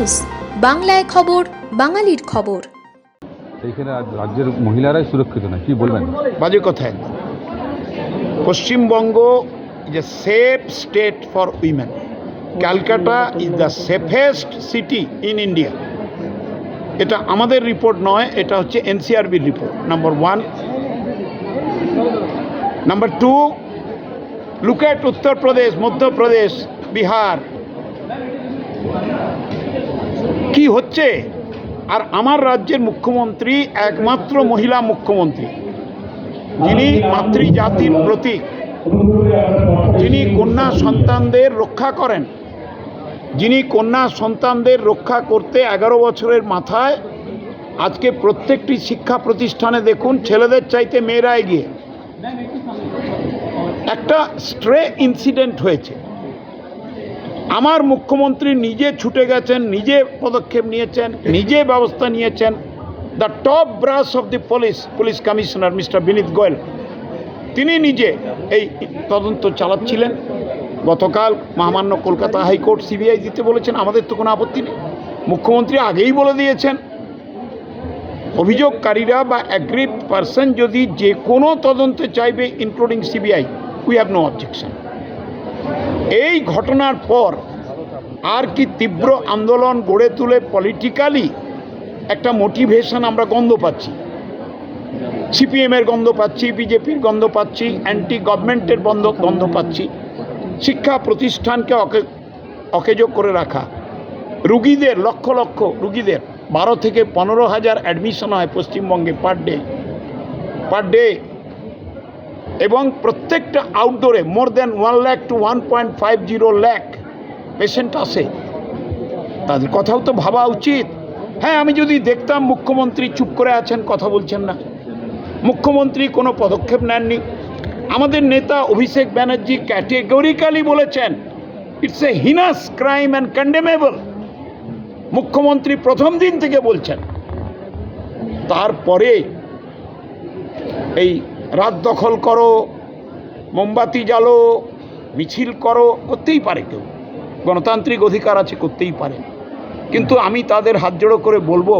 News বাংলায় খবর বাঙালির খবর। এইখানে রাজ্যের মহিলারাই সুরক্ষিত না কি বলবেন? বাজে কথা। Paschimbanga is a safe state for women Calcutta is the safest city in India এটা আমাদের রিপোর্ট নয় এটা হচ্ছে এনসিআরবির report number one number two look at Uttar Pradesh Madhya Pradesh Bihar কি হচ্ছে? আর আমার রাজ্যের মুখ্যমন্ত্রী একমাত্র মহিলা মুখ্যমন্ত্রী। যিনি মাতৃজাতির প্রতীক। যিনি কন্যা সন্তানদের রক্ষা করেন। যিনি কন্যা সন্তানদের রক্ষা করতে এগারো বছরের মাথায় আজকে প্রত্যেকটি শিক্ষা প্রতিষ্ঠানে দেখুন, ছেলেদের চাইতে মেয়েরা এগিয়ে। একটা স্ট্রে ইনসিডেন্ট হয়েছে। আমার মুখ্যমন্ত্রী নিজে ছুটে গেছেন, নিজে পদক্ষেপ নিয়েছেন, নিজে ব্যবস্থা নিয়েছেন। The top brass of the police police commissioner mister Vineet Goyal তিনি নিজে এই তদন্ত চালাচ্ছিলেন। গতকাল মহামান্য কলকাতা হাইকোর্ট সিবিআই দিতে বলেছেন, আমাদের তো কোনো আপত্তি নেই। মুখ্যমন্ত্রী আগেই বলে দিয়েছেন, অভিযোগকারীরা বা অ্যাগ্রিড পারসন যদি যে কোনো তদন্তে চাইবে including CBI we have no objection এই ঘটনার পর আর কি তীব্র আন্দোলন গড়ে তুলে পলিটিক্যালি একটা মোটিভেশন আমরা গন্ধ পাচ্ছি। সিপিএমের গন্ধ পাচ্ছি বিজেপির গন্ধ পাচ্ছি অ্যান্টি গভর্নমেন্টের বন্ধ, গন্ধ পাচ্ছি। শিক্ষা প্রতিষ্ঠানকে অকে, অকেজ করে রাখা। রুগীদের, লক্ষ লক্ষ রুগীদের, বারো থেকে পনেরো হাজার অ্যাডমিশন হয় পশ্চিমবঙ্গে পার ডে পার ডে এবং প্রত্যেকটা আউটডোরে more than one lakh to one point five zero lakh patient আসে। তাদের কথাও তো ভাবা উচিত। হ্যাঁ আমি যদি দেখতাম মুখ্যমন্ত্রী চুপ করে আছেন, কথা বলছেন না। মুখ্যমন্ত্রী কোনো পদক্ষেপ নেননি। আমাদের নেতা অভিষেক ব্যানার্জি ক্যাটেগরিক্যালি বলেছেন it's a heinous crime and condemnable মুখ্যমন্ত্রী প্রথম দিন থেকে বলছেন। তারপরে এই রাত দখল করো, মোমবাতি জ্বালো, মিছিল করো, করতেই পারে কেউ। গণতান্ত্রিক অধিকার আছে, করতেই পারে। কিন্তু আমি তাদের হাত জোড়ো করে বলব,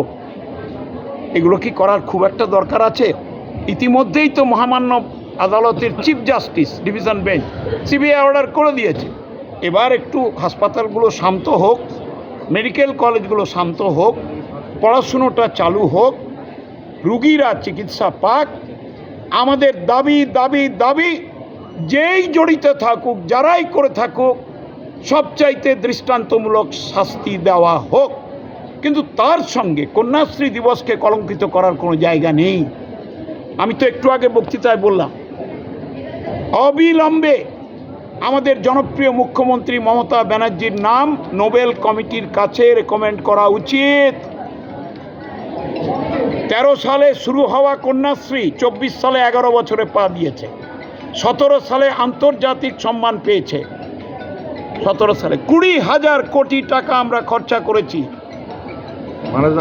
এগুলো কি করার খুব একটা দরকার আছে? ইতিমধ্যেই তো মহামান্য আদালতের chief justice division bench CBI order করে দিয়েছে। এবার একটু হাসপাতালগুলো শান্ত হোক মেডিকেল কলেজগুলো শান্ত হোক, পড়াশুনোটা চালু হোক, রুগীরা চিকিৎসা পাক আমাদের দাবি দাবি দাবি যেই জড়িত থাকুক, যারাই করে থাকুক, সবচাইতে দৃষ্টান্তমূলক শাস্তি দেওয়া হোক। কিন্তু তার সঙ্গে কন্যাশ্রী দিবসকে কলঙ্কিত করার কোনো জায়গা নেই। আমি তো একটু আগে বক্তৃতায় বললাম, অবিলম্বে আমাদের জনপ্রিয় মুখ্যমন্ত্রী মমতা ব্যানার্জির নাম নোবেল কমিটির কাছে রেকমেন্ড করা উচিত। তেরো সালে শুরু হওয়া কন্যাশ্রী চব্বিশ সালে এগারো বছরে পা দিয়েছে। সতেরো সালে আন্তর্জাতিক সম্মান পেয়েছে। সতেরো সালে কুড়ি হাজার কোটি টাকা আমরা খরচা করেছি।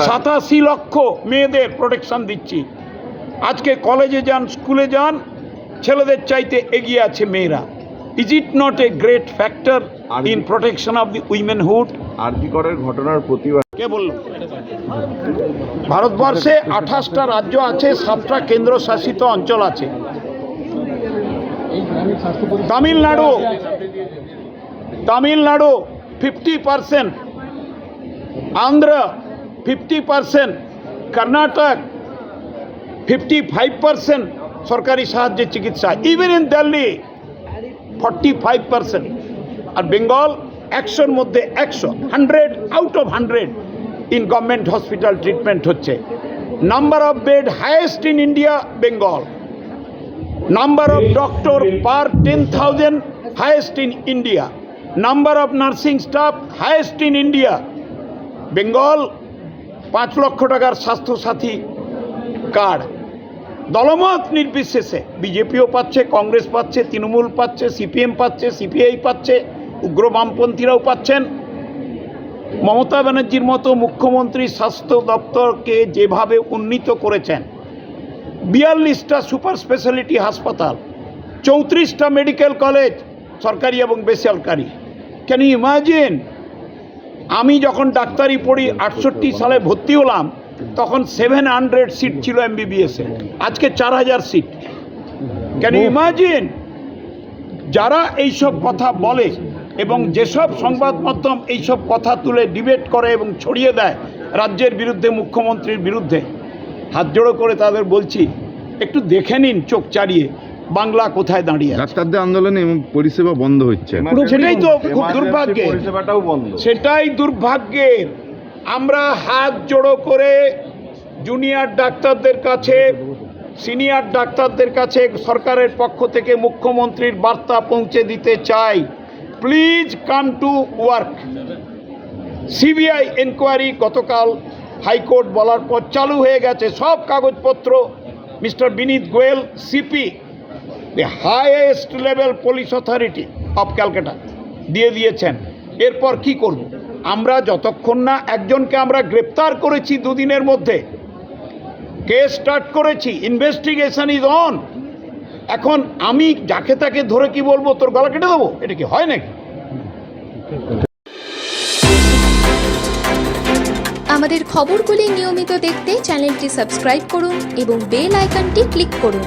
সাতাশি লক্ষ মেয়েদের প্রোটেকশন দিচ্ছি। আজকে কলেজে যান স্কুলে যান ছেলেদের চাইতে এগিয়ে আছে মেয়েরা। Is it not a great factor in protection of the womanhood আরজিকরের ঘটনার প্রতিবাদ। কে বলল? ভারতবর্ষে আঠাশটা রাজ্য আছে সাতটা কেন্দ্রশাসিত অঞ্চল আছে। Tamil Nadu Tamil Nadu fifty percent Andhra fifty percent Karnataka fifty five percent সরকারি সাহায্যে চিকিৎসা। Even in Delhi forty five percent আর বেঙ্গল একশোর মধ্যে একশো, hundred out of hundred in government hospital treatment হচ্ছে। Number of bed highest in India Bengal number of doctor per ten thousand highest in India number of nursing staff highest in India Bengal পাঁচ লক্ষ টাকার Swasthya Sathi card. দলমত নির্বিশেষে, বিজেপিও পাচ্ছে, কংগ্রেস পাচ্ছে, তৃণমূল পাচ্ছে, CPM পাচ্ছে, সিপিআই পাচ্ছে। উগ্র বামপন্থীরাও পাচ্ছেন। মমতা ব্যানার্জির মতো মুখ্যমন্ত্রী, স্বাস্থ্য দপ্তরকে যেভাবে উন্নীত করেছেন, বিয়াল্লিশটা সুপার স্পেশালিটি হাসপাতাল, চৌত্রিশটা মেডিকেল কলেজ, সরকারি এবং বেসরকারি। ক্যান ইউ ইমাজিন আমি যখন ডাক্তারি পড়ি, আটষট্টি সালে ভর্তি হলাম, তখন সেভেন হান্ড্রেড সিট ছিল এমবিবিএসে আজকে চার হাজার সিট ক্যান ইউ ইমাজিন যারা এইসব কথা বলে এবং যেসব সংবাদ মাধ্যম এইসব কথা তুলে ডিবেট করে এবং ছড়িয়ে দেয় রাজ্যের বিরুদ্ধে মুখ্যমন্ত্রীর বিরুদ্ধে হাত জোড়ো করে তাদের বলছি একটু দেখে নিন চোখ চালিয়ে বাংলা কোথায় দাঁড়িয়ে ডাক্তারদের আন্দোলনে এবং পরিষেবা বন্ধ হচ্ছে। সেটাই তো খুব দুর্ভাগ্যের। পরিষেবাটাও বন্ধ। সেটাই দুর্ভাগ্যের। আমরা হাত জোড়ো করে জুনিয়র ডাক্তারদের কাছে সিনিয়র ডাক্তারদের কাছে সরকারের পক্ষ থেকে মুখ্যমন্ত্রীর বার্তা পৌঁছে দিতে চাই। Please come to work CBI enquiry গতকাল হাইকোর্ট বলার পর চালু হয়ে গেছে। সব কাগজপত্র, mister Vineet Goel CP the highest level police authority of Calcutta দিয়ে দিয়েছেন। এরপর কি করব? আমরা যতক্ষণ না একজনকে আমরা গ্রেপ্তার করেছি দুদিনের মধ্যে কেস স্টার্ট করেছি ইনভেস্টিগেশন ইজ অন এখন আমি যাকে তাকে ধরে কি বলব, তোর গলা কেটে দেবো? এটা কি হয় নাকি? আমাদের খবরগুলি নিয়মিত দেখতে চ্যানেলটি সাবস্ক্রাইব করুন এবং বেল আইকনটি ক্লিক করুন।